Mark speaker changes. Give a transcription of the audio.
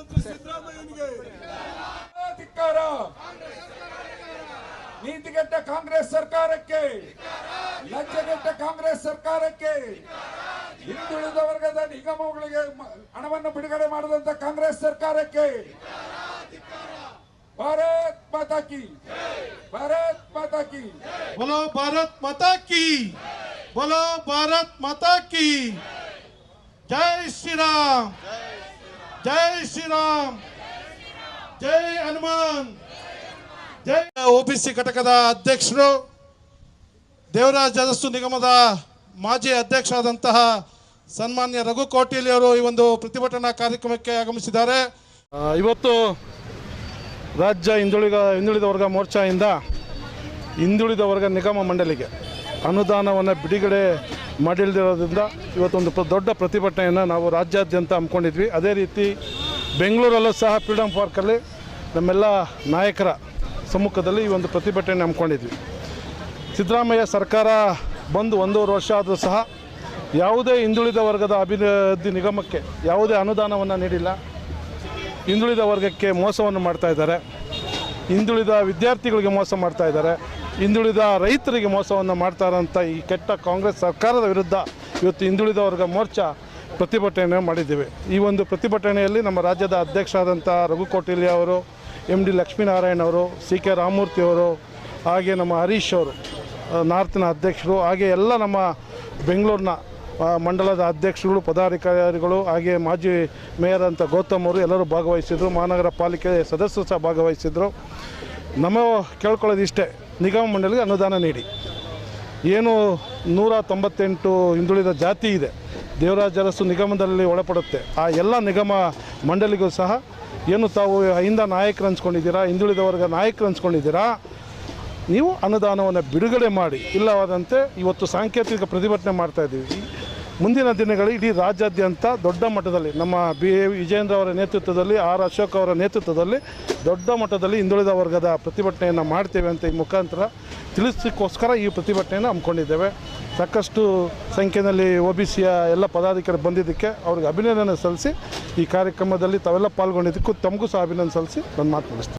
Speaker 1: ಮುಖ್ಯಮಂತ್ರಿ ಸಿದ್ದರಾಮಯ್ಯನಿಗೆ ಧಿಕ್ಕಾರ ನೀತಿಗೆಟ್ಟ ಕಾಂಗ್ರೆಸ್ ಸರ್ಕಾರಕ್ಕೆ, ಲಂಚಗೆಟ್ಟ ಕಾಂಗ್ರೆಸ್ ಸರ್ಕಾರಕ್ಕೆ, ಹಿಂದುಳಿದ ವರ್ಗದ ನಿಗಮಗಳಿಗೆ ಹಣವನ್ನು ಬಿಡುಗಡೆ ಮಾಡಿದಂತ ಕಾಂಗ್ರೆಸ್ ಸರ್ಕಾರಕ್ಕೆ ಭಾರತ್ ಮಾತಾ ಕಿ, ಭಾರತ್ ಮಾತಾ ಕಿ.
Speaker 2: ಬೋಲೋ ಭಾರತ್ ಮಾತಾ ಕಿ, ಬೋಲೋ ಭಾರತ್ ಮಾತಾ ಕಿ. ಜೈ ಶ್ರೀರಾಮ್. ಜೈ ಶ್ರೀರಾಮ್. ಜೈ ಹನುಮಾನ್. ಜೈ ಓಬಿಸಿ ಘಟಕದ ಅಧ್ಯಕ್ಷರು, ದೇವರಾಜ್ ಜಲಸ್ಸು ನಿಗಮದ ಮಾಜಿ ಅಧ್ಯಕ್ಷರಾದಂತಹ ಸನ್ಮಾನ್ಯ ರಘು ಕೋಟೀಲಿ ಅವರು ಈ ಒಂದು ಪ್ರತಿಭಟನಾ ಕಾರ್ಯಕ್ರಮಕ್ಕೆ ಆಗಮಿಸಿದ್ದಾರೆ. ಇವತ್ತು ರಾಜ್ಯ ಹಿಂದುಳಿದ ಹಿಂದುಳಿದ ವರ್ಗ ಮೋರ್ಚಾಯಿಂದ ಹಿಂದುಳಿದ ವರ್ಗ ನಿಗಮ ಮಂಡಳಿಗೆ ಅನುದಾನವನ್ನು ಬಿಡುಗಡೆ ಮಾಡಿಲ್ದಿರೋದ್ರಿಂದ ಇವತ್ತೊಂದು ದೊಡ್ಡ ಪ್ರತಿಭಟನೆಯನ್ನು ನಾವು ರಾಜ್ಯಾದ್ಯಂತ ಹಮ್ಮಿಕೊಂಡಿದ್ವಿ. ಅದೇ ರೀತಿ ಬೆಂಗಳೂರಲ್ಲೂ ಸಹ ಫ್ರೀಡಮ್ ಪಾರ್ಕಲ್ಲಿ ನಮ್ಮೆಲ್ಲ ನಾಯಕರ ಸಮ್ಮುಖದಲ್ಲಿ ಈ ಒಂದು ಪ್ರತಿಭಟನೆ ಹಮ್ಮಿಕೊಂಡಿದ್ವಿ. ಸಿದ್ದರಾಮಯ್ಯ ಸರ್ಕಾರ ಬಂದು ಒಂದೂವರೆ ವರ್ಷ ಆದರೂ ಸಹ ಯಾವುದೇ ಹಿಂದುಳಿದ ವರ್ಗದ ಅಭಿವೃದ್ಧಿ ನಿಗಮಕ್ಕೆ ಯಾವುದೇ ಅನುದಾನವನ್ನು ನೀಡಿಲ್ಲ. ಹಿಂದುಳಿದ ವರ್ಗಕ್ಕೆ ಮೋಸವನ್ನು ಮಾಡ್ತಾ ಇದ್ದಾರೆ. ಹಿಂದುಳಿದ ವಿದ್ಯಾರ್ಥಿಗಳಿಗೆ ಮೋಸ ಮಾಡ್ತಾ ಇದ್ದಾರೆ. ಹಿಂದುಳಿದ ರೈತರಿಗೆ ಮೋಸವನ್ನು ಮಾಡ್ತಾರಂಥ ಈ ಕೆಟ್ಟ ಕಾಂಗ್ರೆಸ್ ಸರ್ಕಾರದ ವಿರುದ್ಧ ಇವತ್ತು ಹಿಂದುಳಿದ ವರ್ಗ ಮೋರ್ಚಾ ಪ್ರತಿಭಟನೆ ಮಾಡಿದ್ದೇವೆ. ಈ ಒಂದು ಪ್ರತಿಭಟನೆಯಲ್ಲಿ ನಮ್ಮ ರಾಜ್ಯದ ಅಧ್ಯಕ್ಷರಾದಂಥ ರಘು ಕೋಟಿಲಿ ಅವರು ಎಂ ಡಿ ಲಕ್ಷ್ಮೀನಾರಾಯಣ ಅವರು, ಸಿ ಕೆ ರಾಮಮೂರ್ತಿ ಅವರು, ಹಾಗೆ ನಮ್ಮ ಹರೀಶ್ ಅವರು ನಾರ್ತ್ನ ಅಧ್ಯಕ್ಷರು, ಹಾಗೆ ಎಲ್ಲ ನಮ್ಮ ಬೆಂಗಳೂರಿನ ಮಂಡಲದ ಅಧ್ಯಕ್ಷರುಗಳು, ಪದಾಧಿಕಾರಿಗಳು, ಹಾಗೆ ಮಾಜಿ ಮೇಯರ್ ಅಂತ ಗೌತಮ್ ಅವರು ಎಲ್ಲರೂ ಭಾಗವಹಿಸಿದರು, ಮಹಾನಗರ ಪಾಲಿಕೆ ಸದಸ್ಯರು ಸಹ ಭಾಗವಹಿಸಿದರು. ನಮ್ಮ ಕೇಳ್ಕೊಳ್ಳೋದು ಇಷ್ಟೇ ನಿಗಮ ಮಂಡಳಿಗೆ ಅನುದಾನ ನೀಡಿ. ಏನು ನೂರ ತೊಂಬತ್ತೆಂಟು ಹಿಂದುಳಿದ ಜಾತಿ ಇದೆ, ದೇವರಾಜ ಅರಸು ನಿಗಮದಲ್ಲಿ ಒಳಪಡುತ್ತೆ. ಆ ಎಲ್ಲ ನಿಗಮ ಮಂಡಳಿಗೂ ಸಹ ಏನು ತಾವು ಹಿಂದ ನಾಯಕರು ಅನ್ಸ್ಕೊಂಡಿದ್ದೀರಾ, ಹಿಂದುಳಿದ ವರ್ಗ ನಾಯಕರು ಅನ್ಸ್ಕೊಂಡಿದ್ದೀರಾ, ನೀವು ಅನುದಾನವನ್ನು ಬಿಡುಗಡೆ ಮಾಡಿ. ಇಲ್ಲವಾದಂತೆ ಇವತ್ತು ಸಾಂಕೇತಿಕ ಪ್ರತಿಭಟನೆ ಮಾಡ್ತಾ ಇದ್ದೀವಿ. ಈ ಮುಂದಿನ ದಿನಗಳಲ್ಲಿ ಇಡೀ ರಾಜ್ಯಾದ್ಯಂತ ದೊಡ್ಡ ಮಟ್ಟದಲ್ಲಿ ನಮ್ಮ ಬಿ ವಿಜೇಂದ್ರ ಅವರ ನೇತೃತ್ವದಲ್ಲಿ, ಆರ್ ಅಶೋಕ್ ಅವರ ನೇತೃತ್ವದಲ್ಲಿ ದೊಡ್ಡ ಮಟ್ಟದಲ್ಲಿ ಹಿಂದುಳಿದ ವರ್ಗದ ಪ್ರತಿಭಟನೆಯನ್ನು ಮಾಡ್ತೇವೆ ಅಂತ ಈ ಮುಖಾಂತರ ತಿಳಿಸಿಕೋಸ್ಕರ ಈ ಪ್ರತಿಭಟನೆಯನ್ನು ಹಮ್ಮಿಕೊಂಡಿದ್ದೇವೆ. ಸಾಕಷ್ಟು ಸಂಖ್ಯೆಯಲ್ಲಿ ಒ ಬಿ ಸಿಯ ಎಲ್ಲ ಪದಾಧಿಕಾರಿ ಬಂದಿದ್ದಕ್ಕೆ ಅವ್ರಿಗೆ ಅಭಿನಂದನೆ ಸಲ್ಲಿಸಿ ಈ ಕಾರ್ಯಕ್ರಮದಲ್ಲಿ ತಾವೆಲ್ಲ ಪಾಲ್ಗೊಂಡಿದ್ದಕ್ಕೂ ತಮಗೂ ಸಹ ಅಭಿನಂದನೆ ಸಲ್ಲಿಸಿ ನನ್ನ ಮಾತು ಮುಗಿಸ್ತೀನಿ.